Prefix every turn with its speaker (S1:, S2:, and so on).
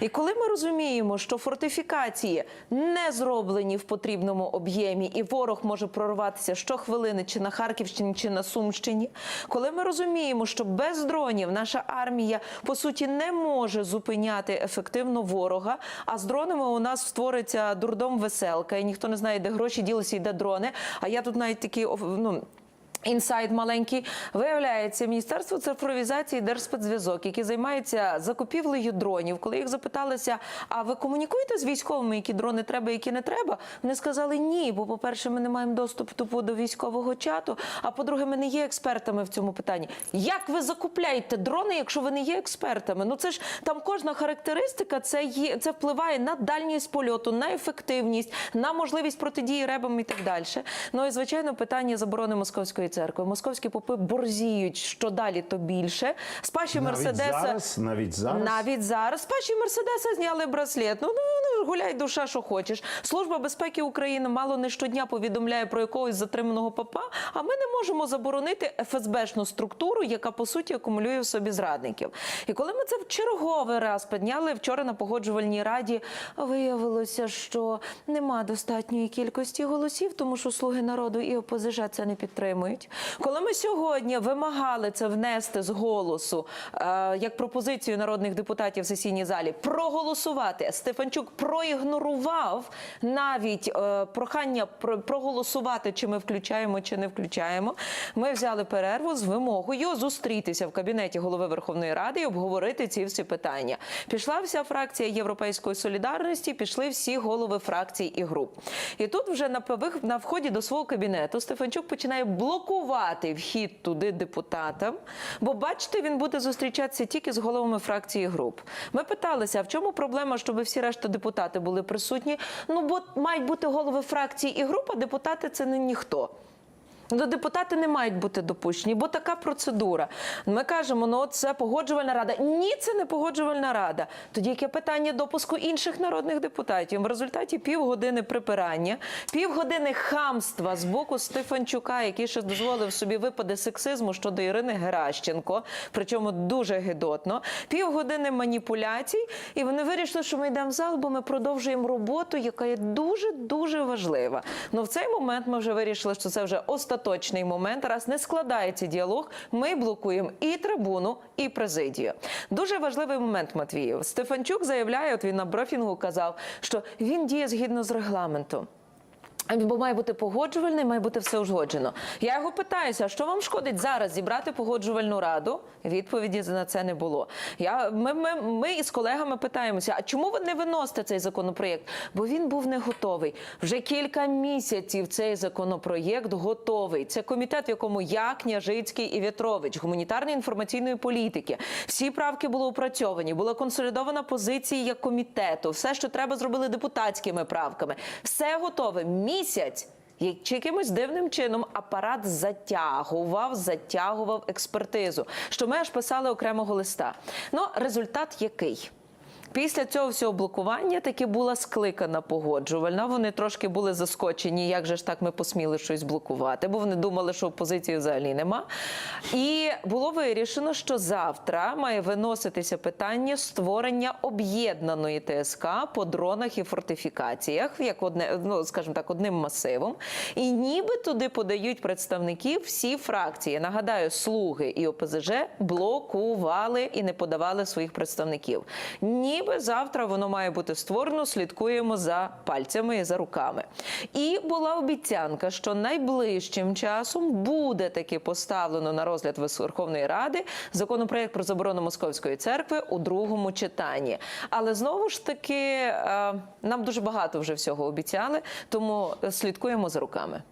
S1: І коли ми розуміємо, що фортифікації не зроблені в потрібному об'ємі, і ворог може прорватися щохвилини чи на Харківщині, чи на Сумщині, коли ми розуміємо, що без дронів наша армія по суті не може зупиняти ефективно ворога, а з дронами у нас створиться дурдом веселка, і ніхто не знає, де гроші ділися і де дрони. А я тут навіть такий ну. Інсайд маленький виявляється міністерство цифровізації Держспецзв'язок, які займаються закупівлею дронів. Коли їх запиталися, а ви комунікуєте з військовими, які дрони треба, які не треба? Вони сказали ні. Бо, по-перше, ми не маємо доступу до військового чату. А по-друге, ми не є експертами в цьому питанні. Як ви закупляєте дрони, якщо ви не є експертами? Ну це ж там кожна характеристика, це є це впливає на дальність польоту, на ефективність, на можливість протидії ребам і так далі. Ну і звичайно, питання заборони московської церкви. Московські попи борзіють що далі, то більше. З паші
S2: Навіть
S1: Мерседеса
S2: зараз, навіть зараз.
S1: навіть зараз з паші Мерседеса зняли браслет. Ну, гуляй душа, що хочеш. Служба безпеки України мало не щодня повідомляє про якогось затриманого попа. А ми не можемо заборонити ФСБшну структуру, яка по суті акумулює в собі зрадників. І коли ми це в черговий раз підняли вчора на погоджувальній раді, виявилося, що нема достатньої кількості голосів, тому що слуги народу і ОПЗЖ це не підтримують. Коли ми сьогодні вимагали це внести з голосу е, як пропозицію народних депутатів в сесійній залі проголосувати, Стефанчук проігнорував навіть е, прохання про- проголосувати, чи ми включаємо, чи не включаємо. Ми взяли перерву з вимогою зустрітися в кабінеті голови Верховної Ради і обговорити ці всі питання. Пішла вся фракція Європейської солідарності, пішли всі голови фракцій і груп. І тут вже на на вході до свого кабінету Стефанчук починає блокувати вхід туди депутатам. Бо бачите, він буде зустрічатися тільки з головами фракції груп. Ми питалися, а в чому проблема, щоб всі решта депутати були присутні? Ну бо мають бути голови фракцій і група. депутати це не ніхто. Ну, депутати не мають бути допущені, бо така процедура. Ми кажемо, ну це погоджувальна рада. Ні, це не погоджувальна рада. Тоді яке питання допуску інших народних депутатів? В результаті півгодини припирання, півгодини хамства з боку Стефанчука, який ще дозволив собі випади сексизму щодо Ірини Геращенко, причому дуже гидотно, півгодини маніпуляцій, і вони вирішили, що ми йдемо в зал, бо ми продовжуємо роботу, яка є дуже дуже важлива. Ну в цей момент ми вже вирішили, що це вже остаточний момент. Раз не складається діалог, ми блокуємо і трибуну, і президію. Дуже важливий момент, Матвіїв. Стефанчук заявляє, от він на брифінгу казав, що він діє згідно з регламентом. Бо має бути погоджувальний, має бути все узгоджено. Я його питаюся, що вам шкодить зараз зібрати погоджувальну раду? Відповіді на це не було. Я, ми, ми, ми із колегами питаємося, а чому ви не виносите цей законопроєкт? Бо він був не готовий. Вже кілька місяців цей законопроєкт готовий. Це комітет, в якому я, Княжицький і В'ятрович, гуманітарної інформаційної політики. Всі правки були опрацьовані, була консолідована позиція комітету. Все, що треба, зробили депутатськими правками. Все готове. Місяць. Чи якимось дивним чином апарат затягував, затягував експертизу, що ми аж писали окремого листа. Ну, результат який? Після цього всього блокування таки була скликана погоджувальна. Вони трошки були заскочені, як же ж так ми посміли щось блокувати, бо вони думали, що опозиції взагалі нема. І було вирішено, що завтра має виноситися питання створення об'єднаної ТСК по дронах і фортифікаціях, як одне, ну скажімо так, одним масивом. І ніби туди подають представників всі фракції. Нагадаю, слуги і ОПЗЖ блокували і не подавали своїх представників. Ніби завтра воно має бути створено. Слідкуємо за пальцями і за руками. І була обіцянка, що найближчим часом буде таки поставлено на розгляд Верховної Ради законопроект про заборону московської церкви у другому читанні. Але знову ж таки е, нам дуже багато вже всього обіцяли, тому слідкуємо за руками.